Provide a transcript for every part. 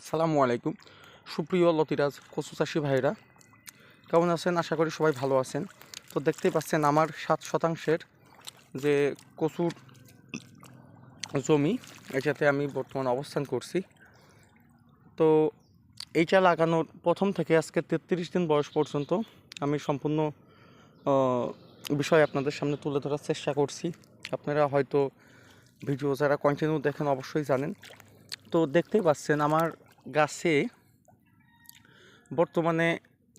আসসালামু আলাইকুম। সুপ্রিয় লতিরাজ কচু চাষি ভাইরা কেমন আছেন? আশা করি সবাই ভালো আছেন। তো দেখতেই পাচ্ছেন আমার সাত শতাংশের যে কচুর জমি, এটাতে আমি বর্তমানে অবস্থান করছি। তো এইটা লাগানোর প্রথম থেকে আজকে তেত্রিশ দিন বয়স পর্যন্ত আমি সম্পূর্ণ বিষয় আপনাদের সামনে তুলে ধরার চেষ্টা করছি। আপনারা হয়তো ভিডিও যারা কন্টিনিউ দেখেন অবশ্যই জানেন। তো দেখতেই পাচ্ছেন আমার গাছে বর্তমানে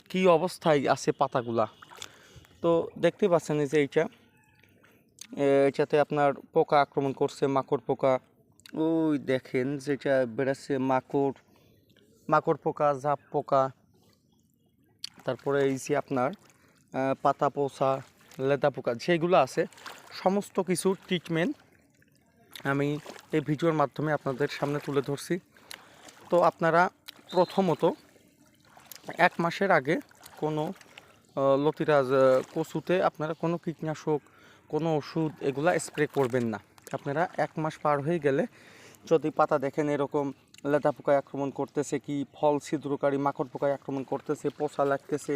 কি অবস্থায় আছে পাতাগুলা? তো দেখতে পাচ্ছেন যে এইটা। এটাতে আপনার পোকা আক্রমণ করছে, মাকড় পোকা। ওই দেখেন যেটা বেড়াচ্ছে মাকড় মাকড় পোকা, জাপ পোকা। তারপরে এই যে আপনার পাতা পোষা, লেদা পোকা, যেগুলো আছে, সমস্ত কিছু ট্রিটমেন্ট আমি এই ভিডিওর মাধ্যমে আপনাদের সামনে তুলে ধরছি। তো আপনারা প্রথমত এক মাসের আগে কোনো লতিরাজ কচুতে আপনারা কোনো কীটনাশক, কোনো ওষুধ এগুলা স্প্রে করবেন না। আপনারা এক মাস পার হয়ে গেলে যদি পাতা দেখেন এরকম লেদা পোকায় আক্রমণ করতেছে কি, ফল ছিদ্রকারী মাকড় পোকায় আক্রমণ করতেছে, পোষা লাগতেছে,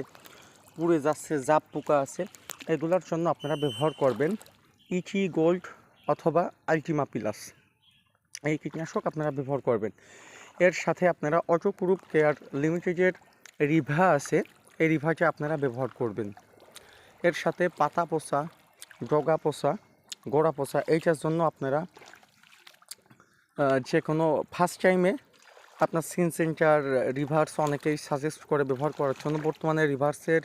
পুড়ে যাচ্ছে, জাপ পোকা আছে, এগুলোর জন্য আপনারা ব্যবহার করবেন ইচি গোল্ড অথবা আলটিমা প্লাস। এই কীটনাশক আপনারা ব্যবহার করবেন। এর সাথে আপনারা অটোপ্রুফ কেয়ার লিমিটেডের রিভা আছে। এই রিভাটা আপনারা ব্যবহার করবেন। এর সাথে পাতা পোষা ডগা পোষা গোড়া পোষা এইটার জন্য আপনারা যে কোনো ফার্স্ট টাইমে আপনার সিন সেন্টার রিভার্স অনেকেই সাজেস্ট করে ব্যবহার করার জন্য। বর্তমানে রিভার্সের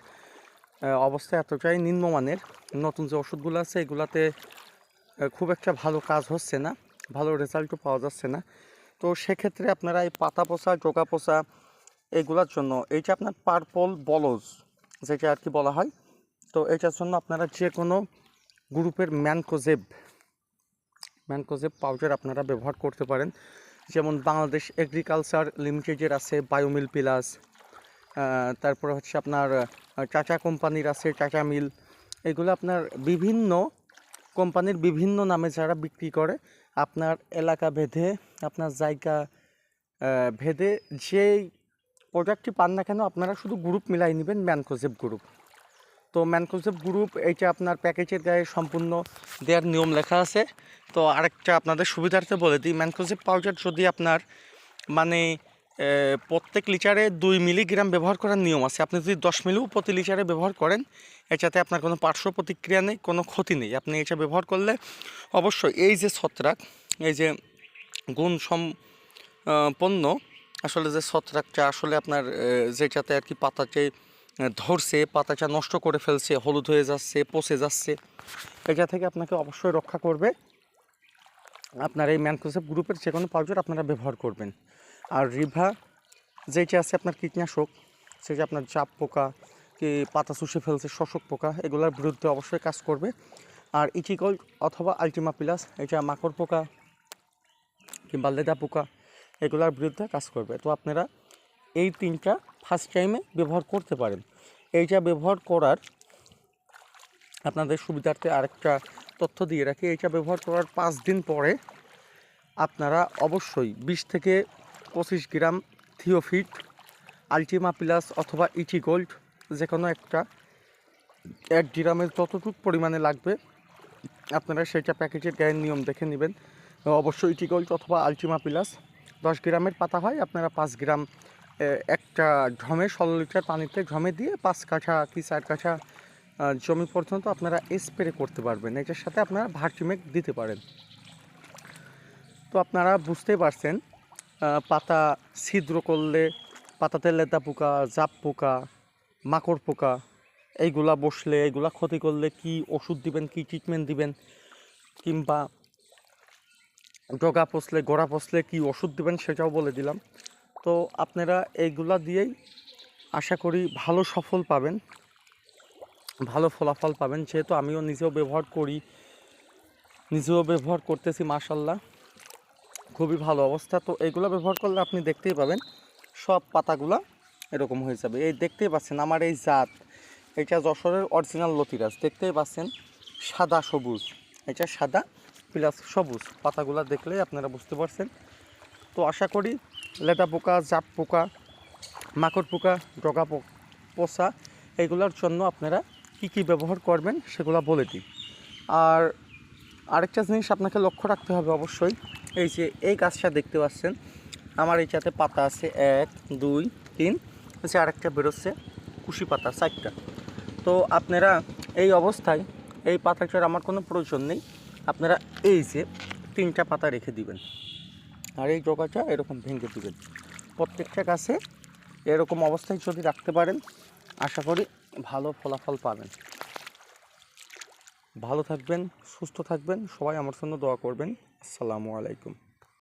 অবস্থা এতটাই নিম্নমানের। নতুন যে ওষুধগুলো আছে, এগুলাতে খুব একটা ভালো কাজ হচ্ছে না। ভালো রেজাল্টও পাওয়া যাচ্ছে না। তো সেক্ষেত্রে আপনারা এই পাতা পোষা ডোকা পোষা এগুলোর জন্য এইটা আপনার পার্পল বলজ যেটা আর কি বলা হয়, তো এটার জন্য আপনারা যে কোনো গ্রুপের ম্যানকোজেব ম্যানকোজেব পাউডার আপনারা ব্যবহার করতে পারেন। যেমন বাংলাদেশ এগ্রিকালচার লিমিটেডের আছে বায়োমিল প্লাস তারপরে হচ্ছে আপনার টাটা কোম্পানির আছে টাটা মিল। এগুলো আপনার বিভিন্ন কোম্পানির বিভিন্ন নামে যারা বিক্রি করে আপনার এলাকা ভেদে, আপনার জায়গা ভেদে যেই প্রোডাক্টটি পান না কেন আপনারা শুধু গ্রুপ মিলাই নেবেন ম্যানকোজেব গ্রুপ তো ম্যানকোজেব গ্রুপ এইটা আপনার প্যাকেজের গায়ে সম্পূর্ণ দেওয়ার নিয়ম লেখা আছে। তো আরেকটা আপনাদের সুবিধার্থে বলে দিই ম্যানকোজেব পাউডার যদি আপনার মানে প্রত্যেক লিটারে দুই মিলিগ্রাম ব্যবহার করার নিয়ম আছে। আপনি যদি দশ মিলিও প্রতি লিটারে ব্যবহার করেন, এটাতে আপনার কোনো পার্শ্ব প্রতিক্রিয়া নেই, কোনো ক্ষতি নেই। আপনি এটা ব্যবহার করলে অবশ্যই এই যে ছত্রাক, এই যে গুণ সম্পন্ন আসলে যে ছত্রাকটা আসলে আপনার যেটাতে আর কি পাতাতে ধরছে, পাতাটা নষ্ট করে ফেলছে, হলুদ হয়ে যাচ্ছে, পচে যাচ্ছে, এটা থেকে আপনাকে অবশ্যই রক্ষা করবে। আপনার এই ম্যানকোসেপ গ্রুপের যে কোনো পাউডার আপনারা ব্যবহার করবেন। আর রিভা যেটা আছে আপনার কীটনাশক সেটা আপনার চাপ পোকা, কি পাতা চুষে ফেলছে, শোষক পোকা, এগুলোর বিরুদ্ধে অবশ্যই কাজ করবে। আর ইটিকল অথবা আলটিমা প্লাস, এটা মাকড় পোকা কিংবা লেদা পোকা, এগুলোর বিরুদ্ধে কাজ করবে। তো আপনারা এই তিনটা ফার্স্ট টাইমে ব্যবহার করতে পারেন। এইটা ব্যবহার করার আপনাদের সুবিধার্থে আরেকটা তথ্য দিয়ে রাখি। এইটা ব্যবহার করার পাঁচ দিন পরে আপনারা অবশ্যই বিশ থেকে পঁচিশ গ্রাম থিওফিট, আলটিমা প্লাস অথবা ইটি গোল্ড যে কোনো একটা। এক গ্রামের যতটুকু পরিমাণে লাগবে, আপনারা সেটা প্যাকেটের গায়ের নিয়ম দেখে নেবেন। অবশ্যই ইটি গোল্ড অথবা আলটিমা প্লাস। দশ গ্রামের পাতা হয়, আপনারা পাঁচ গ্রাম একটা ঢমে ষোলো লিটার পানিতে ঢমে দিয়ে পাঁচ কাঠা কি চার কাঠা জমি পর্যন্ত আপনারা স্প্রে করতে পারবেন। এটার সাথে আপনারা ভার্টিমেক দিতে পারেন। তো আপনারা বুঝতেই পারছেন পাতা ছিদ্র করলে, পাতাতে লেদা পোকা, জাপ পোকা, মাকড় পোকা, এইগুলা বসলে, এইগুলা ক্ষতি করলে কি ওষুধ দিবেন, কি ট্রিটমেন্ট দিবেন? কিংবা ডগা পচলে, গোড়া পচলে কি ওষুধ দিবেন সেটাও বলে দিলাম। তো আপনারা এইগুলা দিয়েই আশা করি ভালো সফল পাবেন, ভালো ফলাফল পাবেন। যেহেতু আমিও নিজেও ব্যবহার করি, নিজেও ব্যবহার করতেছি মাশাল্লাহ খুবই ভালো অবস্থা। তো এইগুলো ব্যবহার করলে আপনি দেখতেই পাবেন, সব পাতাগুলা এরকম হয়ে যাবে। এই দেখতেই পাচ্ছেন আমার এই জাত, এটা যশোরের অরিজিনাল লতিরাজ। দেখতেই পাচ্ছেন সাদা সবুজ, এটা সাদা প্লাস সবুজ। পাতাগুলা দেখলেই আপনারা বুঝতে পারছেন। তো আশা করি লেটা পোকা, জাপ পোকা, মাকড় পোকা, ডগা পোষা এগুলোর জন্য আপনারা কী কী ব্যবহার করবেন সেগুলো বলে দিই। আর আরেকটা জিনিস আপনাকে লক্ষ্য রাখতে হবে অবশ্যই এই যে, এই গাছটা দেখতে পাচ্ছেন। আমার এই এইটাতে পাতা আছে, এক, দুই, তিন। হচ্ছে আরেকটা বেরোচ্ছে, কুশি পাতা, চারটা। তো আপনারা এই অবস্থায় এই পাতাটার আমার কোনো প্রয়োজন নেই। আপনারা এই যে, তিনটা পাতা রেখে দিবেন। আর এই ডগাটা এরকম ভেঙে দিবেন। প্রত্যেকটা গাছে এরকম অবস্থায় যদি রাখতে পারেন, আশা করি ভালো ফলাফল পাবেন। ভালো থাকবেন, সুস্থ থাকবেন, সবাই আমার জন্য দোয়া করবেন। আসসালামু আলাইকুম।